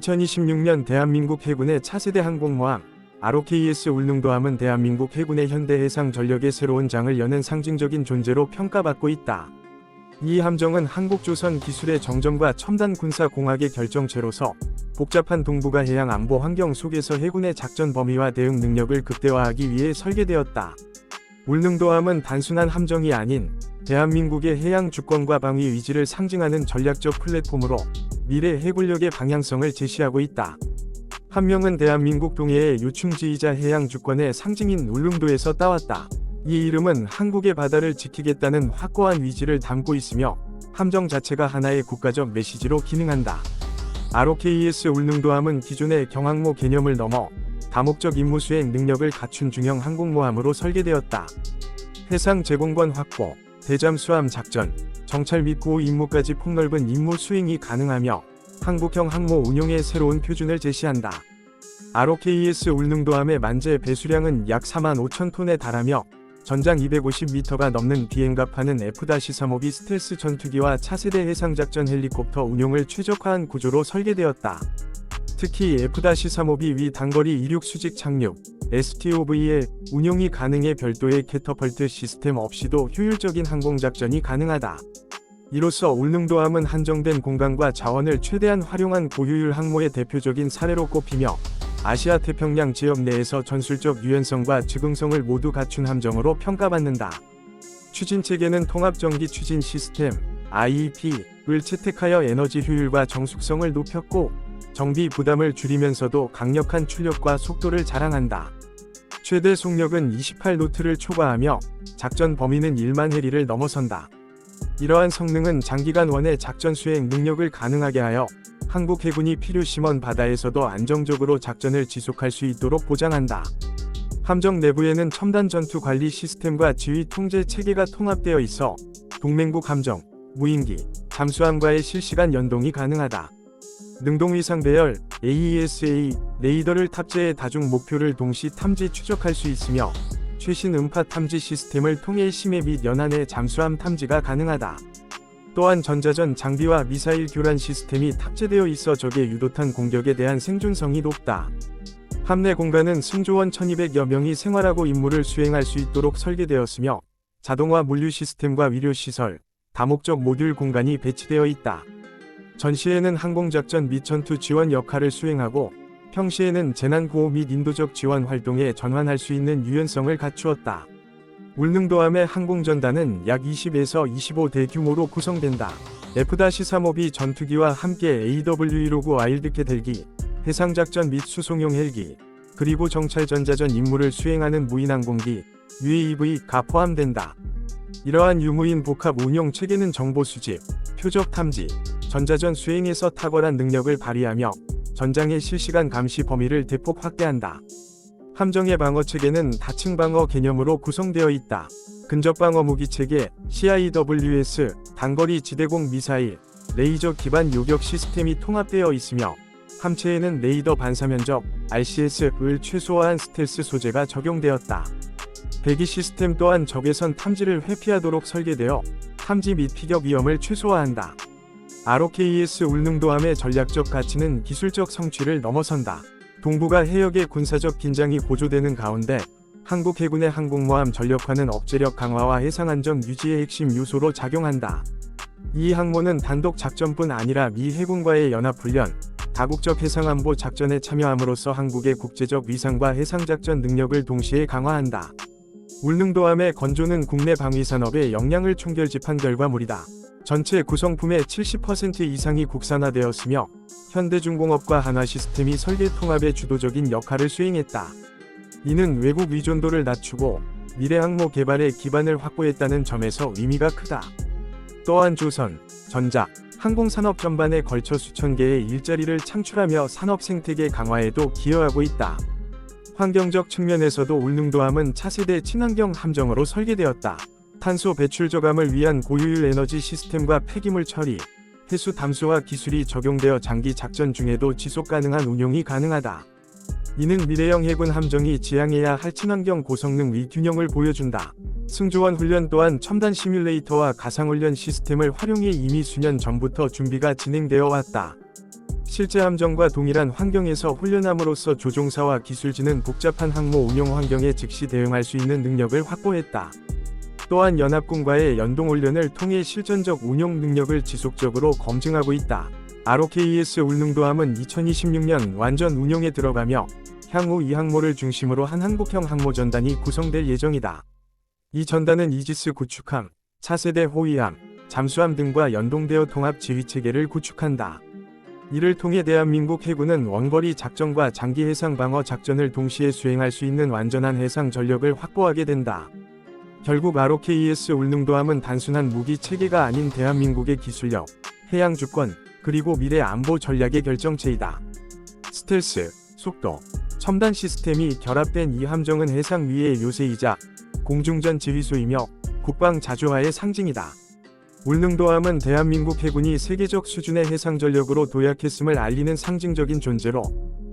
2026년 대한민국 해군의 차세대 항공모함 ROKS 울릉도함은 대한민국 해군의 현대 해상 전력의 새로운 장을 여는 상징적인 존재로 평가받고 있다. 이 함정은 한국조선 기술의 정점과 첨단 군사 공학의 결정체로서 복잡한 동북아 해양 안보 환경 속에서 해군의 작전 범위와 대응 능력을 극대화하기 위해 설계되었다. 울릉도함은 단순한 함정이 아닌 대한민국의 해양 주권과 방위 의지를 상징하는 전략적 플랫폼으로 미래 해군력의 방향성을 제시하고 있다. 한 명은 대한민국 동해의 요충지이자 해양 주권의 상징인 울릉도에서 따왔다. 이 이름은 한국의 바다를 지키겠다는 확고한 위지를 담고 있으며 함정 자체가 하나의 국가적 메시지로 기능한다. ROKS 울릉도함은 기존의 경항모 개념을 넘어 다목적 임무 수행 능력을 갖춘 중형 항공모함으로 설계되었다. 해상 제공권 확보, 대잠수함 작전, 정찰 및 구호 임무까지 폭넓은 임무 수행이 가능하며 한국형 항모 운용의 새로운 표준을 제시한다. ROKS 울릉도함의 만재 배수량은 약 4만 5천 톤에 달하며 전장 250m가 넘는 비행갑하는 F-35B 스텔스 전투기와 차세대 해상작전 헬리콥터 운용을 최적화한 구조로 설계되었다. 특히 F-35B 위 단거리 이륙 수직 착륙, STOV의 운용이 가능해 별도의 캐터펄트 시스템 없이도 효율적인 항공작전이 가능하다. 이로써 울릉도함은 한정된 공간과 자원을 최대한 활용한 고효율 항모의 대표적인 사례로 꼽히며 아시아 태평양 지역 내에서 전술적 유연성과 즉응성을 모두 갖춘 함정으로 평가받는다. 추진 체계는 통합 전기 추진 시스템 IEP을 채택하여 에너지 효율과 정숙성을 높였고 정비 부담을 줄이면서도 강력한 출력과 속도를 자랑한다. 최대 속력은 28노트를 초과하며 작전 범위는 1만 해리를 넘어선다. 이러한 성능은 장기간 원의 작전 수행 능력을 가능하게 하여 한국 해군이 필요시먼 바다에서도 안정적으로 작전을 지속할 수 있도록 보장한다. 함정 내부에는 첨단 전투 관리 시스템과 지휘 통제 체계가 통합되어 있어 동맹국 함정, 무인기, 잠수함과의 실시간 연동이 가능하다. 능동위상 배열 AESA 레이더를 탑재해 다중 목표를 동시 탐지 추적할 수 있으며 최신 음파 탐지 시스템을 통해 심해 및 연안의 잠수함 탐지가 가능하다. 또한 전자전 장비와 미사일 교란 시스템이 탑재되어 있어 적의 유도탄 공격에 대한 생존성이 높다. 함내 공간은 승조원 1200여 명이 생활하고 임무를 수행할 수 있도록 설계되었으며 자동화 물류 시스템과 위료 시설, 다목적 모듈 공간이 배치되어 있다. 전시에는 항공작전 및 전투 지원 역할을 수행하고 평시에는 재난구호 및 인도적 지원 활동에 전환할 수 있는 유연성을 갖추었다. 울릉도함의 항공전단은 약 20에서 25대 규모로 구성된다. F-35B 전투기와 함께 AW159 와일드캣 헬기, 해상작전 및 수송용 헬기, 그리고 정찰 전자전 임무를 수행하는 무인항공기, UAV가 포함된다. 이러한 유무인 복합 운용 체계는 정보 수집, 표적 탐지, 전자전 수행에서 탁월한 능력을 발휘하며 전장의 실시간 감시 범위를 대폭 확대한다. 함정의 방어 체계는 다층 방어 개념으로 구성되어 있다. 근접 방어 무기 체계 CIWS, 단거리 지대공 미사일, 레이저 기반 요격 시스템이 통합되어 있으며 함체에는 레이더 반사 면적 RCS을 최소화한 스텔스 소재가 적용되었다. 배기 시스템 또한 적외선 탐지를 회피하도록 설계되어 탐지 및 피격 위험을 최소화한다. ROKS 울릉도함의 전략적 가치는 기술적 성취를 넘어선다. 동북아 해역의 군사적 긴장이 고조되는 가운데 한국 해군의 항공모함 전력화는 억제력 강화와 해상안전 유지의 핵심 요소로 작용한다. 이 항모는 단독 작전뿐 아니라 미 해군과의 연합훈련, 다국적 해상안보 작전에 참여함으로써 한국의 국제적 위상과 해상작전 능력을 동시에 강화한다. 울릉도함의 건조는 국내 방위산업에 영향을 총결집한 결과물이다. 전체 구성품의 70% 이상이 국산화되었으며 현대중공업과 한화 시스템이 설계 통합의 주도적인 역할을 수행했다. 이는 외국 의존도를 낮추고 미래 항모 개발의 기반을 확보했다는 점에서 의미가 크다. 또한 조선, 전자, 항공산업 전반에 걸쳐 수천 개의 일자리를 창출하며 산업 생태계 강화에도 기여하고 있다. 환경적 측면에서도 울릉도함은 차세대 친환경 함정으로 설계되었다. 탄소 배출 저감을 위한 고효율 에너지 시스템과 폐기물 처리, 해수 담수화 기술이 적용되어 장기 작전 중에도 지속 가능한 운용이 가능하다. 이는 미래형 해군 함정이 지향해야 할 친환경 고성능 위균형을 보여준다. 승조원 훈련 또한 첨단 시뮬레이터와 가상훈련 시스템을 활용해 이미 수년 전부터 준비가 진행되어 왔다. 실제 함정과 동일한 환경에서 훈련함으로써 조종사와 기술진은 복잡한 항모 운용 환경에 즉시 대응할 수 있는 능력을 확보했다. 또한 연합군과의 연동 훈련을 통해 실전적 운용 능력을 지속적으로 검증하고 있다. ROKES 울릉도함은 2026년 완전 운용에 들어가며 향후 이 항모를 중심으로 한 한국형 항모 전단이 구성될 예정이다. 이 전단은 이지스 구축함, 차세대 호위함, 잠수함 등과 연동되어 통합 지휘 체계를 구축한다. 이를 통해 대한민국 해군은 원거리 작전과 장기 해상 방어 작전을 동시에 수행할 수 있는 완전한 해상 전력을 확보하게 된다. 결국 ROKES 울릉도함은 단순한 무기 체계가 아닌 대한민국의 기술력, 해양 주권, 그리고 미래 안보 전략의 결정체이다. 스텔스, 속도, 첨단 시스템이 결합된 이 함정은 해상 위의 요새이자 공중전 지휘소이며 국방 자주화의 상징이다. 울릉도함은 대한민국 해군이 세계적 수준의 해상 전력으로 도약했음을 알리는 상징적인 존재로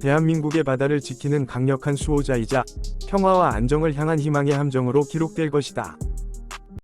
대한민국의 바다를 지키는 강력한 수호자이자 평화와 안정을 향한 희망의 함정으로 기록될 것이다.